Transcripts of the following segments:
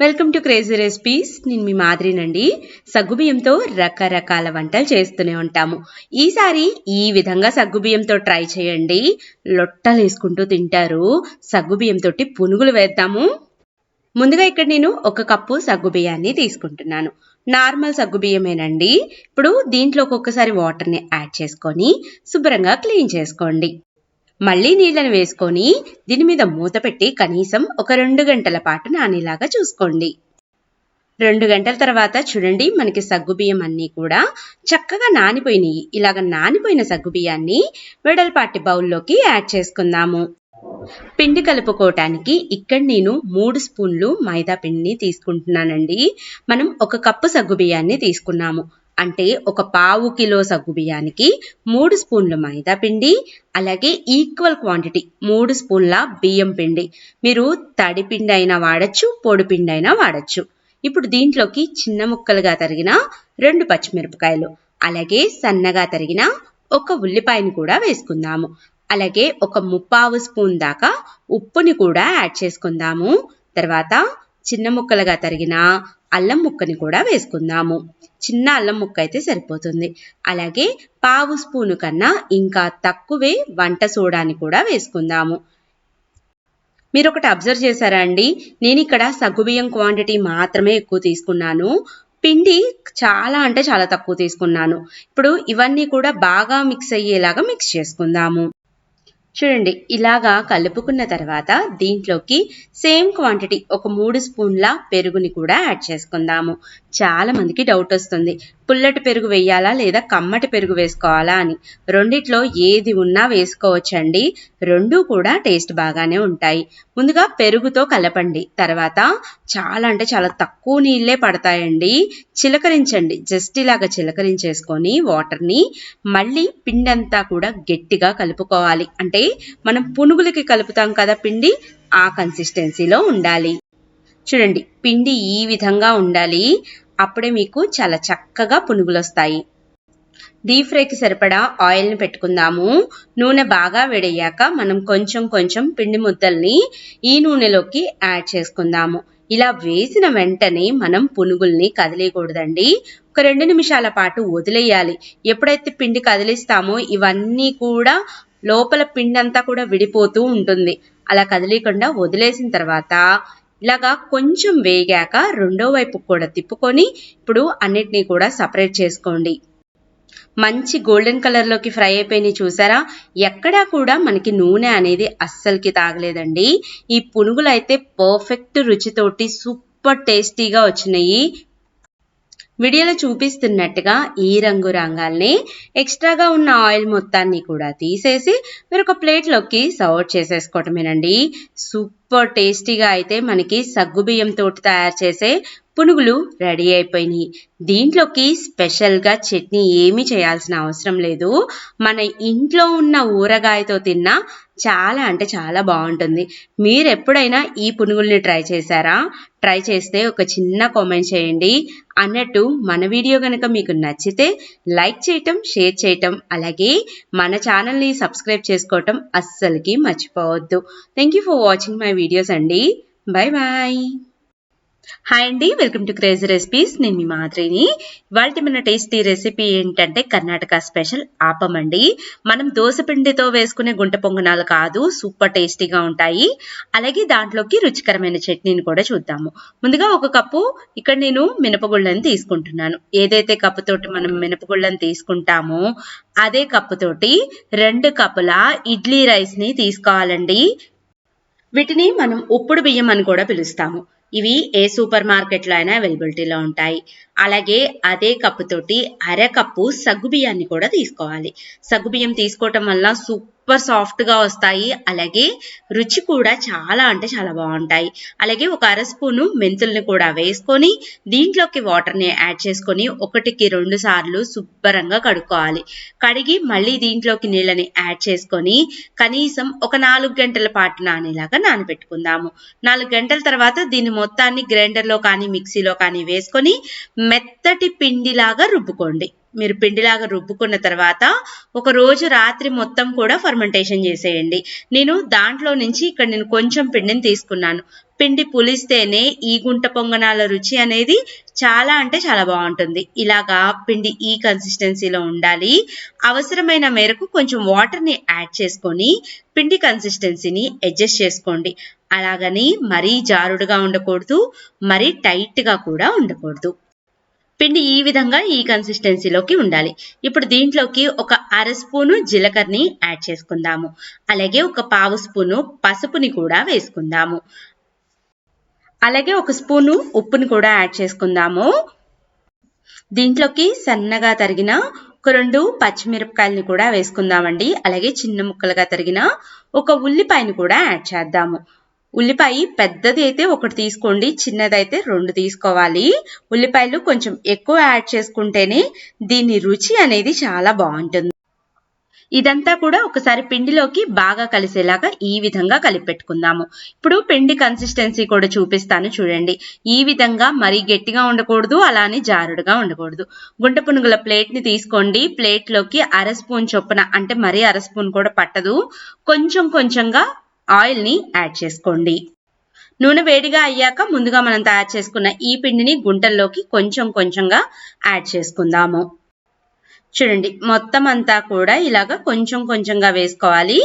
Welcome to crazy recipes. నేను మీ మాదిరినండి సగ్గుబియ్యంతో రకరకాల వంటలు చేస్తూనే ఉంటాము. ఈసారి ఈ విధంగా సగ్గుబియ్యంతో ట్రై చేయండి. లొట్టలు వేసుకుంటూ తింటారు. సగ్గుబియ్యంతో పునుగులు వేద్దాము. ముందుగా ఇక్కడ నేను ఒక కప్పు సగ్గుబియ్యాన్ని తీసుకుంటున్నాను. నార్మల్ సగ్గుబియ్యమేనండి ఇప్పుడు దీంట్లో ఒక్కొక్కసారి వాటర్ని యాడ్ చేసుకొని శుభ్రంగా క్లీన్ చేసుకోండి. మళ్ళీ నీళ్ళని వేసుకొని దీని మీద మూత పెట్టి కనీసం ఒక రెండు గంటల పాటు నానేలాగా చూసుకోండి. రెండు గంటల తర్వాత చూడండి మనకి సగ్గుబియ్యం అన్నీ కూడా చక్కగా నానిపోయినాయి. ఇలాగ నానిపోయిన సగ్గుబియ్యాన్ని వెడల్పాటి బౌల్లోకి యాడ్ చేసుకుందాము. పిండి కలుపుకోవటానికి ఇక్కడ నేను మూడు స్పూన్లు మైదా పిండిని తీసుకుంటున్నానండి. మనం ఒక కప్పు సగ్గుబియ్యాన్ని తీసుకున్నాము. అంటే ఒక పావు కిలో సగ్గు బియ్యానికి మూడు స్పూన్లు మైదా పిండి అలాగే ఈక్వల్ క్వాంటిటీ మూడు స్పూన్ల బియ్యం పిండి. మీరు తడి పిండి అయినా వాడచ్చు పొడి పిండి అయినా వాడచ్చు. ఇప్పుడు దీంట్లోకి చిన్న ముక్కలుగా తరిగిన రెండు పచ్చిమిరపకాయలు అలాగే సన్నగా తరిగిన ఒక ఉల్లిపాయని కూడా వేసుకుందాము. అలాగే ఒక ముప్పావు స్పూన్ దాకా ఉప్పుని కూడా యాడ్ చేసుకుందాము. తర్వాత చిన్న ముక్కలుగా తరిగిన అల్లం ముక్కని కూడా వేసుకుందాము. చిన్న అల్లం ముక్క అయితే సరిపోతుంది. అలాగే పావు స్పూను కన్నా ఇంకా తక్కువే వంట సోడాని కూడా వేసుకుందాము. మీరు ఒకటి అబ్జర్వ్ చేశారా అండి? నేను ఇక్కడ సగ్గుబియ్యం క్వాంటిటీ మాత్రమే ఎక్కువ తీసుకున్నాను. పిండి చాలా అంటే చాలా తక్కువ తీసుకున్నాను. ఇప్పుడు ఇవన్నీ కూడా బాగా మిక్స్ అయ్యేలాగా మిక్స్ చేసుకుందాము. చూడండి ఇలాగా కలుపుకున్న తర్వాత దీంట్లోకి సేమ్ క్వాంటిటీ ఒక మూడు స్పూన్ల పెరుగుని కూడా యాడ్ చేసుకుందాము. చాలా మందికి డౌట్ వస్తుంది పుల్లటి పెరుగు వేయాలా లేదా కమ్మటి పెరుగు వేసుకోవాలా అని. రెండిట్లో ఏది ఉన్నా వేసుకోవచ్చండి రెండూ కూడా టేస్ట్ బాగానే ఉంటాయి. ముందుగా పెరుగుతో కలపండి తర్వాత చాలా అంటే చాలా తక్కువ నీళ్ళే పడతాయండి. చిలకరించండి జస్ట్ ఇలాగా చిలకరించేసుకొని వాటర్ని మళ్ళీ పిండంతా కూడా గట్టిగా కలుపుకోవాలి. అంటే మనం పునుగులకి కలుపుతాం కదా పిండి ఆ కన్సిస్టెన్సీలో ఉండాలి. చూడండి పిండి ఈ విధంగా ఉండాలి. అప్పుడే మీకు చాలా చక్కగా పునుగులు వస్తాయి డీప్ ఫ్రైకి సరిపడా ఆయిల్ని పెట్టుకుందాము. నూనె బాగా వేడయ్యాక మనం కొంచెం కొంచెం పిండి ముద్దల్ని ఈ నూనెలోకి యాడ్ చేసుకుందాము. ఇలా వేసిన వెంటనే మనం పునుగుల్ని కదిలేయకూడదండి. ఒక రెండు నిమిషాల పాటు వదిలేయాలి. ఎప్పుడైతే పిండి కదిలిస్తామో ఇవన్నీ కూడా లోపల పిండి అంతా కూడా విడిపోతూ ఉంటుంది. అలా కదిలేయకుండా వదిలేసిన తర్వాత ఇలాగా కొంచెం వేగాక రెండో వైపు కూడా తిప్పుకొని ఇప్పుడు అన్నిటినీ కూడా సపరేట్ చేసుకోండి. మంచి గోల్డెన్ కలర్లోకి ఫ్రై అయిపోయినాయి చూసారా? ఎక్కడా కూడా మనకి నూనె అనేది అస్సలకి తాగలేదండి. ఈ పునుగులు అయితే పర్ఫెక్ట్ రుచితోటి సూపర్ టేస్టీగా వచ్చినాయి. వీడియోలో చూపిస్తున్నట్టుగా ఈ రంగు రంగాల్ని ఎక్స్ట్రాగా ఉన్న ఆయిల్ మొత్తాన్ని కూడా తీసేసి మీరు ఒక ప్లేట్లోకి సర్వ్ చేసేసుకోవటమేనండి. సూపర్ టేస్టీగా అయితే మనకి సగ్గుబియ్యం తోటి తయారు చేసే పునుగులు రెడీ అయిపోయినాయి. దీంట్లోకి స్పెషల్గా చట్నీ ఏమీ చేయాల్సిన అవసరం లేదు. మన ఇంట్లో ఉన్న ఊరగాయతో తిన్నా చాలా అంటే చాలా బాగుంటుంది. మీరు ఎప్పుడైనా ఈ పునుగుల్ని ట్రై చేశారా? ట్రై చేస్తే ఒక చిన్న కామెంట్ చేయండి. అన్నట్టు మన వీడియో కనుక మీకు నచ్చితే లైక్ చేయటం షేర్ చేయటం అలాగే మన ఛానల్ని సబ్స్క్రైబ్ చేసుకోవటం అస్సలకి మర్చిపోవద్దు. Thank you for watching my videos అండి. Bye bye. హాయ్ అండి వెల్కమ్ టు క్రేజీ రెసిపీస్ నేను మీ మాదిరిని ఇవాళ మన టేస్టీ రెసిపీ ఏంటంటే కర్ణాటక స్పెషల్ ఆపం అండి మనం దోశపిండితో వేసుకునే గుంట పొంగనాలు కాదు సూపర్ టేస్టీగా ఉంటాయి. అలాగే దాంట్లోకి రుచికరమైన చట్నీని కూడా చూద్దాము. ముందుగా ఒక కప్పు ఇక్కడ నేను మినపగుళ్ళని తీసుకుంటున్నాను. ఏదైతే కప్పుతోటి మనం మినపగుళ్ళని తీసుకుంటామో అదే కప్పుతోటి రెండు కప్పుల ఇడ్లీ రైస్ని తీసుకోవాలండి. వీటిని మనం ఉప్పుడు బియ్యం అని కూడా పిలుస్తాము. ఇవి ఏ సూపర్ మార్కెట్లో అయినా అవైలబిలిటీలో ఉంటాయి. అలాగే అదే కప్పుతోటి అరకప్పు సగ్గుబియ్యాన్ని కూడా తీసుకోవాలి. సగ్గుబియ్యం తీసుకోవటం వల్ల సూపర్ సాఫ్ట్గా వస్తాయి. అలాగే రుచి కూడా చాలా అంటే చాలా బాగుంటాయి. అలాగే ఒక అర స్పూను మెంతుల్ని కూడా వేసుకొని దీంట్లోకి వాటర్ని యాడ్ చేసుకొని ఒకటికి రెండు సార్లు శుభ్రంగా కడుక్కోవాలి. కడిగి మళ్ళీ దీంట్లోకి నీళ్ళని యాడ్ చేసుకొని కనీసం ఒక నాలుగు గంటల పాటు నానేలాగా నానబెట్టుకుందాము. నాలుగు గంటల తర్వాత దీన్ని మొత్తాన్ని గ్రైండర్లో కానీ మిక్సీలో కానీ వేసుకొని మెత్తటి పిండిలాగా రుబ్బుకోండి. మీరు పిండిలాగా రుబ్బుకున్న తర్వాత ఒక రోజు రాత్రి మొత్తం కూడా ఫర్మెంటేషన్ చేసేయండి. నేను దాంట్లో నుంచి ఇక్కడ నేను కొంచెం పిండిని తీసుకున్నాను. పిండి పులిస్తేనే ఈ గుంట పొంగనాల రుచి అనేది చాలా అంటే చాలా బాగుంటుంది. ఇలాగా పిండి ఈ కన్సిస్టెన్సీలో ఉండాలి. అవసరమైన మేరకు కొంచెం వాటర్ని యాడ్ చేసుకొని పిండి కన్సిస్టెన్సీని అడ్జస్ట్ చేసుకోండి. అలాగని మరీ జారుడుగా ఉండకూడదు మరీ టైట్గా కూడా ఉండకూడదు. పిండి ఈ విధంగా ఈ కన్సిస్టెన్సీలోకి ఉండాలి. ఇప్పుడు దీంట్లోకి ఒక అర స్పూను జీలకర్రని యాడ్ చేసుకుందాము. అలాగే ఒక పావు స్పూను పసుపుని కూడా వేసుకుందాము. అలాగే ఒక స్పూను ఉప్పుని కూడా యాడ్ చేసుకుందాము. దీంట్లోకి సన్నగా తరిగిన ఒక రెండు పచ్చిమిరపకాయలని కూడా వేసుకుందామండి. అలాగే చిన్న ముక్కలుగా తరిగిన ఒక ఉల్లిపాయని కూడా యాడ్ చేద్దాము. ఉల్లిపాయ పెద్దది అయితే ఒకటి తీసుకోండి చిన్నదైతే రెండు తీసుకోవాలి. ఉల్లిపాయలు కొంచెం ఎక్కువ యాడ్ చేసుకుంటేనే దీని రుచి అనేది చాలా బాగుంటుంది. ఇదంతా కూడా ఒకసారి పిండిలోకి బాగా కలిసేలాగా ఈ విధంగా కలిపెట్టుకుందాము. ఇప్పుడు పిండి కన్సిస్టెన్సీ కూడా చూపిస్తాను చూడండి. ఈ విధంగా మరీ గట్టిగా ఉండకూడదు అలానే జారుడుగా ఉండకూడదు. గుంట పునుగుల ప్లేట్ని తీసుకోండి. ప్లేట్లోకి అర స్పూన్ చొప్పున అంటే మరీ అర స్పూన్ కూడా పట్టదు. కొంచెం కొంచెంగా ఆయిల్ని యాడ్ చేసుకోండి. నూనె వేడిగా అయ్యాక ముందుగా మనం తయారు చేసుకున్న ఈ పిండిని గుంటల్లోకి కొంచెం కొంచెంగా యాడ్ చేసుకుందాము. చూడండి మొత్తం అంతా కూడా ఇలాగ కొంచెం కొంచెంగా వేసుకోవాలి.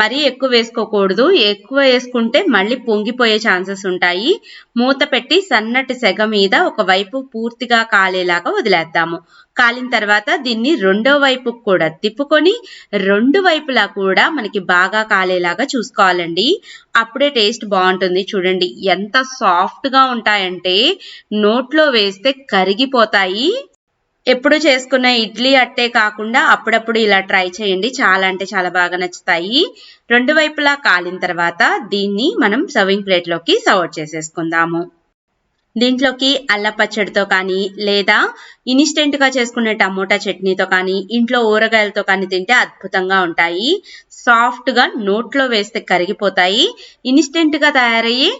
మరీ ఎక్కువ వేసుకోకూడదు. ఎక్కువ వేసుకుంటే మళ్ళీ పొంగిపోయే ఛాన్సెస్ ఉంటాయి. మూత పెట్టి సన్నటి సెగ మీద ఒక వైపు పూర్తిగా కాలేలాగా వదిలేద్దాము. కాలిన తర్వాత దీన్ని రెండో వైపు కూడా తిప్పుకొని రెండు వైపులా కూడా మనకి బాగా కాలేలాగా చూసుకోవాలండి. అప్పుడే టేస్ట్ బాగుంటుంది. చూడండి ఎంత సాఫ్ట్గా ఉంటాయంటే నోట్లో వేస్తే కరిగిపోతాయి. ఎప్పుడు చేసుకున్న ఇడ్లీ అట్టే కాకుండా అప్పుడప్పుడు ఇలా ట్రై చేయండి. చాలా అంటే చాలా బాగా నచ్చుతాయి. రెండు వైపులా కాలిన తర్వాత దీన్ని మనం సర్వింగ్ ప్లేట్లోకి సర్వ్ చేసేసుకుందాము. దీంట్లోకి అల్ల పచ్చడితో కానీ లేదా ఇన్స్టెంట్గా చేసుకునే టమోటా చట్నీతో కానీ ఇంట్లో ఊరగాయలతో కానీ తింటే అద్భుతంగా ఉంటాయి. సాఫ్ట్గా నోట్లో వేస్తే కరిగిపోతాయి. ఇన్స్టెంట్గా తయారయ్యి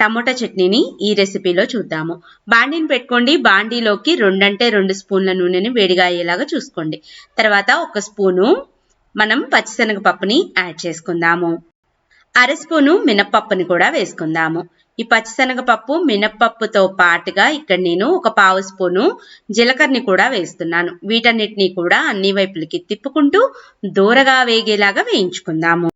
టమోటా చట్నీని ఈ రెసిపీలో చూద్దాము. బాండీని పెట్టుకోండి. బాండీలోకి రెండంటే రెండు స్పూన్ల నూనెని వేడిగా అయ్యేలాగా చూసుకోండి. తర్వాత ఒక స్పూను మనం పచ్చిశనగపప్పుని యాడ్ చేసుకుందాము. అర స్పూను మినప్పప్పుని కూడా వేసుకుందాము. ఈ పచ్చిశనగపప్పు మినప్పప్పుతో పాటుగా ఇక్కడ నేను ఒక పావు స్పూను జీలకర్రని కూడా వేస్తున్నాను. వీటన్నిటిని కూడా అన్ని వైపులకి తిప్పుకుంటూ దూరగా వేగేలాగా వేయించుకుందాము.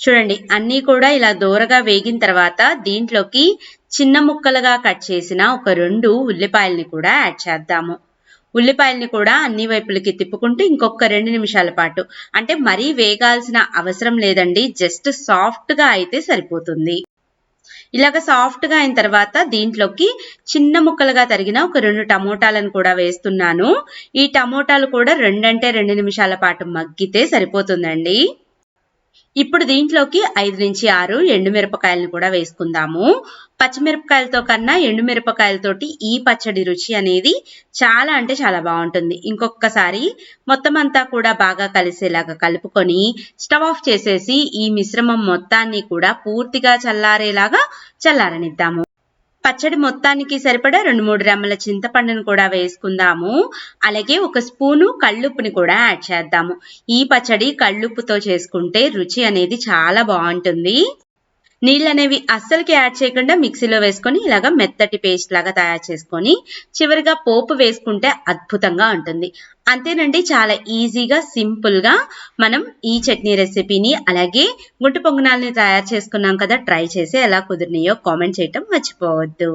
చూడండి అన్నీ కూడా ఇలా దూరగా వేగిన తర్వాత దీంట్లోకి చిన్న ముక్కలుగా కట్ చేసిన ఒక రెండు ఉల్లిపాయల్ని కూడా యాడ్ చేద్దాము. ఉల్లిపాయల్ని కూడా అన్ని వైపులకి తిప్పుకుంటూ ఇంకొక రెండు నిమిషాల పాటు. అంటే మరీ వేగాల్సిన అవసరం లేదండి జస్ట్ సాఫ్ట్గా అయితే సరిపోతుంది. ఇలాగ సాఫ్ట్గా అయిన తర్వాత దీంట్లోకి చిన్న ముక్కలుగా తరిగిన ఒక రెండు టమోటాలను కూడా వేస్తున్నాను. ఈ టమోటాలు కూడా రెండంటే రెండు నిమిషాల పాటు మగ్గితే సరిపోతుందండి. ఇప్పుడు దీంట్లోకి ఐదు నుంచి ఆరు ఎండుమిరపకాయలను కూడా వేసుకుందాము. పచ్చిమిరపకాయలతో కన్నా ఎండుమిరపకాయలతోటి ఈ పచ్చడి రుచి అనేది చాలా అంటే చాలా బాగుంటుంది. ఇంకొకసారి మొత్తం అంతా కూడా బాగా కలిసేలాగా కలుపుకొని స్టవ్ ఆఫ్ చేసేసి ఈ మిశ్రమం మొత్తాన్ని కూడా పూర్తిగా చల్లారేలాగా చల్లారనిద్దాము. పచ్చడి మొత్తానికి సరిపడా రెండు మూడు రెమ్మల చింతపండును కూడా వేసుకుందాము. అలాగే ఒక స్పూను కళ్ళుప్పుని కూడా యాడ్ చేద్దాము. ఈ పచ్చడి కళ్ళుప్పుతో చేసుకుంటే రుచి అనేది చాలా బాగుంటుంది. నీళ్ళు అనేవి అస్సలకి యాడ్ చేయకుండా మిక్సీలో వేసుకొని ఇలాగ మెత్తటి పేస్ట్ లాగా తయారు చేసుకొని చివరిగా పోపు వేసుకుంటే అద్భుతంగా ఉంటుంది. అంతేనండి చాలా ఈజీగా సింపుల్గా మనం ఈ చట్నీ రెసిపీని అలాగే గుంటు పొంగనాలని తయారు చేసుకున్నాం కదా ట్రై చేసి ఎలా కుదిరినాయో కామెంట్ చేయటం మర్చిపోవద్దు.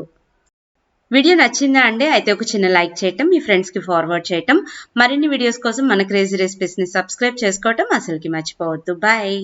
వీడియో నచ్చిందా అండి? అయితే ఒక చిన్న లైక్ చేయటం మీ ఫ్రెండ్స్కి ఫార్వర్డ్ చేయటం. మరిన్ని వీడియోస్ కోసం మన క్రేజీ రెసిపీస్ని సబ్స్క్రైబ్ చేసుకోవటం అసలుకి మర్చిపోవద్దు. బాయ్